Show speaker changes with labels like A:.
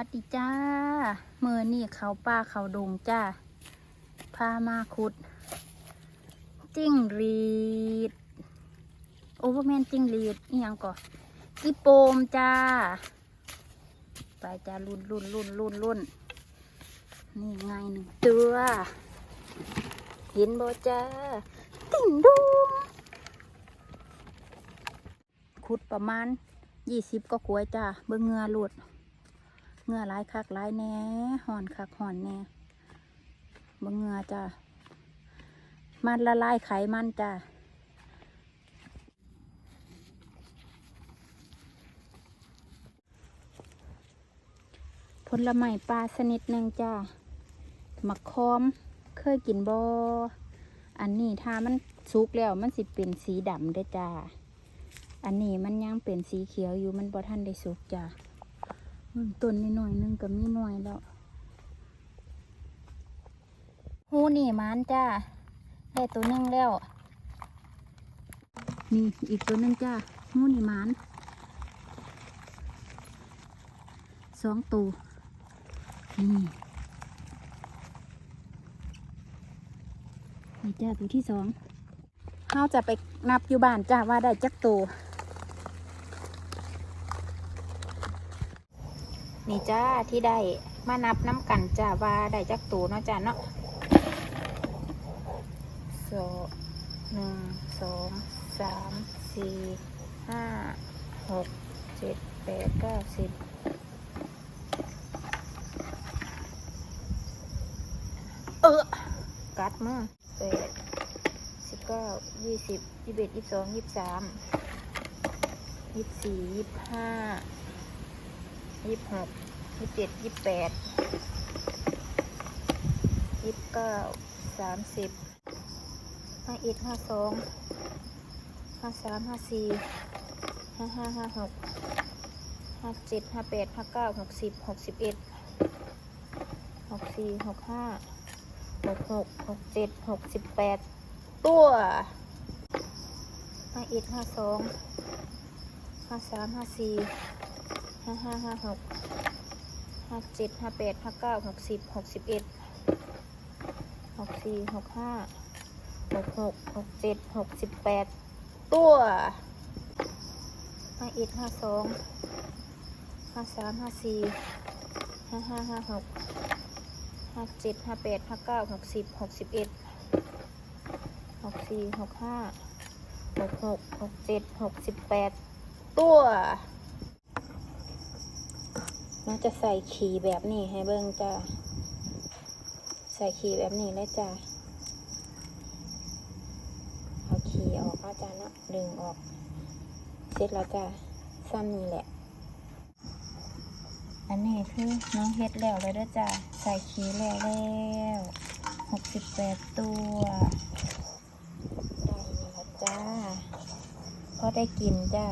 A: วัสดีจ้าเมื่อนี่เขาป้าเขาดงจ้าพามาขุด จิ้งรีด โอเวอร์แมนจิ้งรีดนี่ยังก่อนอีโปมจ้า ไปจ้ารุ่นรุ่นรุ่นรุ่นรุ่นนี่ไงหนึ่งตัวเห็นบ่จ้า ติ่งดุมขุดประมาณยี่สิบก็กล้วยจ้า เบิ่งเงือหลุด เงือหลายคักหลายแหน่ห่อนคักห่อนแหน่บิ่งเงือจ้ามันละลายไขมันจ้าผลไม้ปลาชนิดหนึ่งจ้ามักคอมเคยกินบออันนี้ถ้ามันสุกแล้วมันสิเป็นสีดำเด้จ้า อันนี้มันยังเป็นสีเขียวอยู่มันบ่ทันได้สุกจ้า ต้นนิดหน่อยๆหนึงก็มีหน่วยแล้วหูนี่มันจ้าได้ตัวหนึงแล้ว นี่อีกตัวหนึงจ้าหูนี่มันสองตัวนี่นี่จ้าตัวที่สองเราจะไปนับอยู่บ้านจ้าว่าได้จักตัว นี่จ้าที่ได้มานับน้ำกันจ้าว่าได้จักตัวเนาะจ้าเนาะสองหนึ่งสองสามสี่ห้าหกเจ็ดแปดเก้าสิบเออกัดมือแปดสิบเก้ายี่สิบยี่สิบเอ็ดยี่สิบสองยี่สิบสามยี่สิบสี่ยี่สิบห้า ยี่สิบหกยี่สิบเจ็ดยี่สิบแปดยี่สิบเก้าสามสิบห้าเอ็ดห้าสองห้าสามห้าสี่ห้าห้าห้าหกห้าเจ็ดห้าแปดห้าเก้าหกสิบหกสิบเอ็ดหกสี่หกห้าหกหกหกเจ็ดหกสิบแปดตัวห้าเอ็ดห้าสองห้าสามห้าสี่ ห้าห้าห้าหกห้าเจ็ดห้าแปดห้าเก้าหกสิบหกสิบเอ็ดหกสี่หกห้าหกหกหกเจ็ดหกสิบแปดตัวห้าเอ็ดห้าสองห้าสามห้าสี่ห้าห้าห้าหกห้าเจ็ดห้าแปดห้าเก้าหกสิบหกสิบเอ็ดหกสี่หกห้าหกหกหกเจ็ดหกสิบแปดตัว น่าจะใส่ขีแบบนี้ให้เบิ่งจ้าใส่ขีแบบนี้เลยจ้าเอาขีออกอาจารย์นะดึงออก เสร็จแล้วจ้าซ้ำนี่แหละ อันนี้คือน้องเฮ็ดแล้วเลยด้อจ้าใส่ขีแล้วแล้วหกสิบแปดตัวได้นี่ละจ้าพอได้กินจ้า